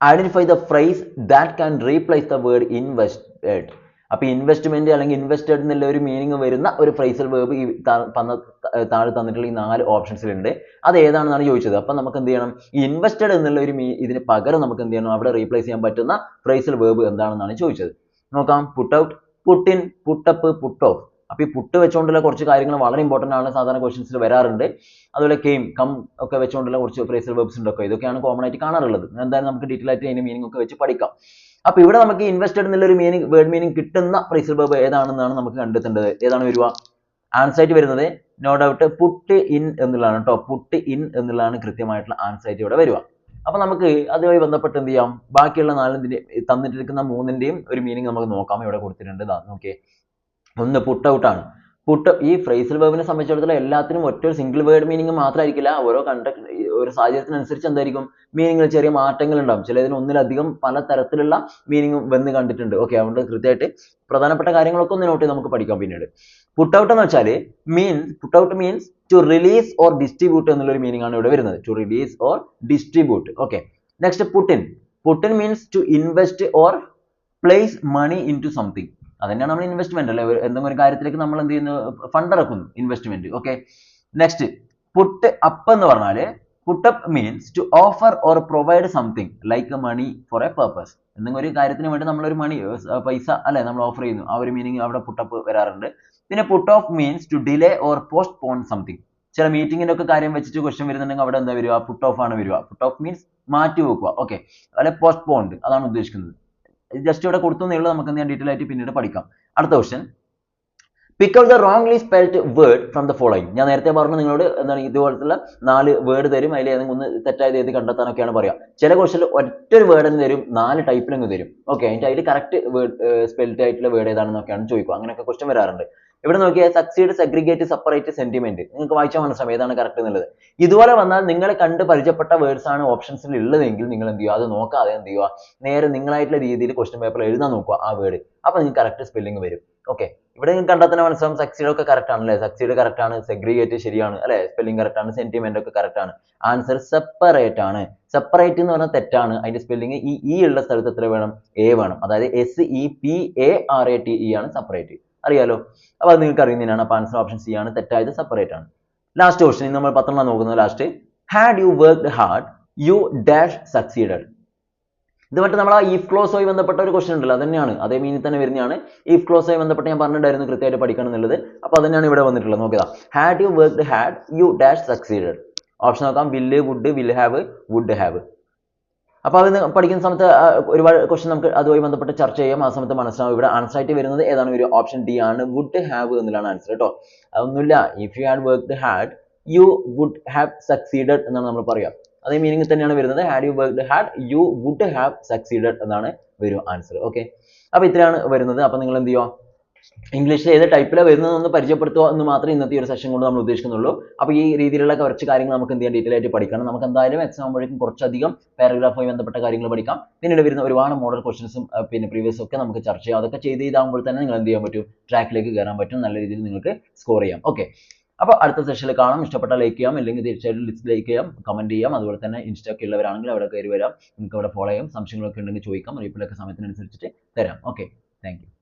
identify the phrase that can replace the word invested അപ്പൊ investment അല്ലെങ്കിൽ ഇൻവെസ്റ്റഡ് എന്നുള്ള ഒരു മീനിങ് വരുന്ന ഒരു ഫ്രൈസൽ വേർബ് ഈ താഴെ തന്നിട്ടുള്ള ഈ നാല് ഓപ്ഷൻസിലുണ്ട് അത് ഏതാണെന്നാണ് ചോദിച്ചത്? അപ്പൊ നമുക്ക് എന്ത് ചെയ്യണം? ഈ ഇൻവെസ്റ്റഡ് എന്നുള്ള ഒരു മീ ഇതിന് പകരം നമുക്ക് എന്ത് ചെയ്യണം? അവിടെ റീപ്ലേസ് ചെയ്യാൻ പറ്റുന്ന ഫ്രൈസൽ വേർബ് എന്താണെന്നാണ് ചോദിച്ചത്. നോക്കാം. Put out put in put up put off അപ്പൊ ഈ പുട്ട് വെച്ചുകൊണ്ടുള്ള കുറച്ച് കാര്യങ്ങൾ വളരെ ഇമ്പോർട്ടന്റ് ആണ്. സാധാരണ ക്വസ്റ്റൻസിൽ വരാറുണ്ട്. അതുപോലെ കെയിം കം ഒക്കെ വെച്ചുകൊണ്ടുള്ള കുറച്ച് ഫ്രേസൽ വെബ്സ് ഉണ്ടൊക്കെ ഇതൊക്കെയാണ് കോമൺ ആയിട്ട് കാണാറുള്ളത്. എന്തായാലും നമുക്ക് ഡീറ്റെയിൽ ആയിട്ട് അതിന്റെ മീനിങ് ഒക്കെ വെച്ച് പഠിക്കാം. അപ്പൊ ഇവിടെ നമുക്ക് ഇൻവെസ്റ്റഡ് എന്നുള്ള ഒരു മീനിങ് വേർഡ് മീനിങ് കിട്ടുന്ന പ്രൈസർ വെബ് ഏതാണെന്നാണ് നമുക്ക് കണ്ടെത്തേണ്ടത്. ഏതാണ് വരിക? ആൻസർ ആയിട്ട് വരുന്നത് നോ ഡൗട്ട് പുട്ട് ഇൻ എന്നുള്ളതാണ് കേട്ടോ പുട്ട് ഇൻ എന്നുള്ളതാണ് കൃത്യമായിട്ടുള്ള ആൻസർ ആയിട്ട് ഇവിടെ വരിക. അപ്പൊ നമുക്ക് അതുമായി ബന്ധപ്പെട്ട് എന്ത് ചെയ്യാം? ബാക്കിയുള്ള നാലിന്റെ തന്നിട്ടിരിക്കുന്ന മൂന്നിന്റെയും ഒരു മീനിങ് നമുക്ക് നോക്കാം. ഇവിടെ കൊടുത്തിട്ടുണ്ട്. നോക്കിയേ. ഒന്ന് പുട്ട് ഔട്ട് ആണ്. പുട്ട് ഈ ഫ്രേസൽ വെർബിനെ സംബന്ധിച്ചിടത്തോളം എല്ലാത്തിനും ഒറ്റ ഒരു സിംഗിൾ വേർഡ് മീനിങ് മാത്രമായിരിക്കില്ല. ഓരോ കണ്ട ഒരു സാഹചര്യത്തിനനുസരിച്ച് എന്തായിരിക്കും? മീനിങ്ങിൽ ചെറിയ മാറ്റങ്ങൾ ഉണ്ടാവും ചിലതിന് ഒന്നിലധികം പല തരത്തിലുള്ള മീനിങ് വന്ന് കണ്ടിട്ടുണ്ട്. ഓക്കെ അതുകൊണ്ട് കൃത്യമായിട്ട് പ്രധാനപ്പെട്ട കാര്യങ്ങളൊക്കെ ഒന്ന് നോട്ട് ചെയ്ത് നമുക്ക് പഠിക്കാം പിന്നീട്. പുട്ട് ഔട്ട് എന്ന് വെച്ചാൽ means put out means to release or distribute എന്നുള്ള ഒരു മീനിങ് ആണ് ഇവിടെ വരുന്നത്. To release or distribute okay next put in put in means to invest or place money in to something അത് തന്നെയാണ് നമ്മൾ ഇൻവെസ്റ്റ്മെന്റ് അല്ലെ? ഒരു- എന്തെങ്കിലും ഒരു കാര്യത്തിലേക്ക് നമ്മൾ എന്ത് ചെയ്യുന്നു? Fund ഇറക്കുന്നു investment okay next put up എന്ന് പറഞ്ഞാൽ put up means to offer or provide something like money for a purpose എന്തെങ്കിലും ഒരു കാര്യത്തിന് വേണ്ടി നമ്മളൊരു മണി പൈസ അല്ലെ നമ്മൾ ഓഫർ ചെയ്യുന്നു. ആ ഒരു മീനിങ് അവിടെ പുട്ടപ്പ് വരാറുണ്ട്. പിന്നെ put off means to delay or postpone something ചില മീറ്റിങ്ങിന്റെ ഒക്കെ കാര്യം വെച്ചിട്ട് ക്വസ്റ്റ്യൻ വരുന്നുണ്ടെങ്കിൽ അവിടെ എന്താ വരിക? പുട്ട് ഓഫ് ആണ് വരിക. പുട്ട് ഓഫ് മീൻസ് മാറ്റി വെക്കുക. ഓക്കെ അല്ലെ പോസ്റ്റ് പോണ്ട് അതാണ് ഉദ്ദേശിക്കുന്നത്. ജസ്റ്റ് ഇവിടെ കൊടുത്തു എന്നുള്ളത് നമുക്ക് എന്ത് ചെയ്യാം? ഡീറ്റെയിൽ ആയിട്ട് പിന്നീട് പഠിക്കാം. അടുത്ത question pick out the wrongly spelled word from the following ഞാൻ നേരത്തെ പറഞ്ഞു നിങ്ങളോട് എന്താണ് ഇതുപോലത്തുള്ള നാല് വേർഡ് തരും അതിൽ ഏതെങ്കിലും ഒന്ന് തെറ്റായത് ഏത് കണ്ടെത്താനൊക്കെയാണ് പറയുക ചില ക്വസ്റ്റനിൽ ഒറ്റൊരു വേർഡ് എന്ന് തരും നാല് ടൈപ്പിലങ്ങ് തരും. ഓക്കെ അതിന്റെ അതിൽ കറക്റ്റ് വേർഡ് സ്പെൽഡ് ആയിട്ടുള്ള വേർഡ് ഏതാണെന്നൊക്കെയാണ് ചോദിക്കുക. അങ്ങനെയൊക്കെ ക്വസ്റ്റ്യൻ വരാറുണ്ട്. ഇവിടെ നോക്കിയാൽ സക്സീഡ് സെഗ്രിഗേറ്റ് സെപ്പറേറ്റ് സെന്റിമെന്റ് നിങ്ങൾക്ക് വായിച്ചാൽ മനസ്സിലാവും ഏതാണ് കറക്റ്റ് എന്നുള്ളത്. ഇതുപോലെ വന്നാൽ നിങ്ങളെ കണ്ട് പരിചയപ്പെട്ട വേർഡ്സ് ആണ് ഓപ്ഷൻസിൽ ഉള്ളതെങ്കിൽ നിങ്ങൾ എന്ത് ചെയ്യുക? അത് നോക്കാതെ എന്ത് ചെയ്യുക? നേരെ നിങ്ങളായിട്ടുള്ള രീതിയിൽ ക്വസ്റ്റ്യൻ പേപ്പറിൽ എഴുതാൻ നോക്കുക ആ വേർഡ് അപ്പൊ നിങ്ങൾക്ക് കറക്റ്റ് സ്പെല്ലിംഗ് വരും. ഓക്കെ ഇവിടെ നിങ്ങൾക്ക് കണ്ടാൽ തന്നെ മനസ്സിലാവും സക്സീഡ് ഒക്കെ കറക്റ്റ് ആണ് അല്ലേ? സക്സീഡ് കറക്റ്റ് ആണ് സെഗ്രിഗേറ്റ് ശരിയാണ് അല്ലേ? സ്പെല്ലിംഗ് കറക്റ്റ് ആണ് സെന്റിമെന്റ് ഒക്കെ കറക്റ്റ് ആണ്. ആൻസർ സെപ്പറേറ്റ് ആണ്. സെപ്പറേറ്റ് എന്ന് പറഞ്ഞാൽ തെറ്റാണ്. അതിന്റെ സ്പെല്ലിംഗ് ഈ ഇ ഉള്ള സ്ഥലത്ത് എത്ര വേണം? എ വേണം. അതായത് S E P A R A T E ആണ് സെപ്പറേറ്റ് അറിയാലോ? അപ്പൊ അത് നിങ്ങൾക്ക് അറിയുന്നതിനാണ്. അപ്പൊ ആൻസർ ഓപ്ഷൻ സി ആണ്. തെറ്റായത് സെപ്പറേറ്റ് ആണ്. ലാസ്റ്റ് ക്വസ്റ്റ്യൻ നമ്മൾ പത്തെണ്ണം നോക്കുന്നത് last had you worked hard you dash succeeded ഇത് മറ്റേ നമ്മൾ ആ ഇഫ് ക്ലോസുമായി ബന്ധപ്പെട്ട ഒരു ക്വസ്റ്റൻ ഉണ്ടല്ലോ. തന്നെയാണ് അതേ മീനിൽ തന്നെ വരുന്നതാണ്. ഇഫ് ക്ലോസുമായി ബന്ധപ്പെട്ട് ഞാൻ പറഞ്ഞിട്ടുണ്ടായിരുന്നു കൃത്യമായിട്ട് പഠിക്കണം എന്നുള്ളത്. അപ്പോൾ അത് തന്നെയാണ് ഇവിടെ വന്നിട്ടുള്ളത്. നോക്കിയതാ. Had you worked had you dash succeeded option നോക്കാം. Will would will have would have അപ്പോൾ അത് പഠിക്കുന്ന സമയത്ത് ഒരുപാട് ക്വസ്റ്റൻ നമുക്ക് അതുമായി ബന്ധപ്പെട്ട് ചർച്ച ചെയ്യാം. ആ സമയത്ത് മനസ്സിലാവും ഇവിടെ ആൻസർ ആയിട്ട് വരുന്നത് ഏതാണ് ഒരു ഓപ്ഷൻ ഡി ആണ് വുഡ് ഹാവ് എന്നുള്ളതാണ് ആൻസർ കേട്ടോ അതൊന്നുമില്ല. If you had worked had you would have succeeded എന്നാണ് നമ്മൾ പറയുക അതേ മീനിങ് തന്നെയാണ് വരുന്നത്. Had you worked had you would have succeeded എന്നാണ് വരും ആൻസർ ഓക്കെ അപ്പോൾ ഇത്രയാണ് വരുന്നത്. അപ്പോൾ നിങ്ങൾ എന്ത് ചെയ്യുക ഇംഗ്ലീഷിൽ ഏത് ടൈപ്പിലാണ് വരുന്നതെന്ന് പരിചയപ്പെടുത്തുക എന്ന് മാത്രം ഇന്നത്തെ ഒരു സെഷൻ കൊണ്ട് നമ്മൾ ഉദ്ദേശിക്കുന്നുള്ളൂ. അപ്പോൾ ഈ രീതിയിലുള്ള കുറച്ച് കാര്യങ്ങൾ നമുക്ക് എന്ത് ചെയ്യാൻ ഡീറ്റെയിൽ ആയിട്ട് പഠിക്കണം. നമുക്ക് എന്തായാലും എക്സാം ആകുമ്പോഴേക്കും കുറച്ചധികം പാരഗ്രാഫുമായി ബന്ധപ്പെട്ട കാര്യങ്ങൾ പഠിക്കാം. പിന്നീട് വരുന്ന ഒരുപാട് മോഡൽ ക്വസ്റ്റൻസും പിന്നെ പ്രീവിയസ് ഒക്കെ നമുക്ക് ചർച്ച ചെയ്യാം. അതൊക്കെ ചെയ്ത് ഇതാകുമ്പോൾ തന്നെ നിങ്ങൾ എന്ത് ചെയ്യാൻ പറ്റും? ട്രാക്കിലേക്ക് കയറാൻ പറ്റും. നല്ല രീതിയിൽ നിങ്ങൾക്ക് സ്കോർ ചെയ്യാം. ഓക്കെ അപ്പോൾ അടുത്ത സെഷനിൽ കാണാം. ഇഷ്ടപ്പെട്ട ലൈക്ക് ചെയ്യാം. അല്ലെങ്കിൽ തീർച്ചയായിട്ടും ലിസ്റ്റ് ലൈക്ക് ചെയ്യാം. കമന്റ് ചെയ്യാം. അതുപോലെ തന്നെ ഇൻസ്റ്റ ഒക്കെ ഉള്ളവരാണെങ്കിൽ അവിടെ കയറി വരാം. നിങ്ങൾക്ക് അവിടെ ഫോളോ ചെയ്യാം. സംശയങ്ങളൊക്കെ ഉണ്ടെങ്കിൽ ചോദിക്കാം. റീപ്ലൈ ഒക്കെ സമയത്തിനനുസരിച്ചിട്ട് തരാം. Okay thank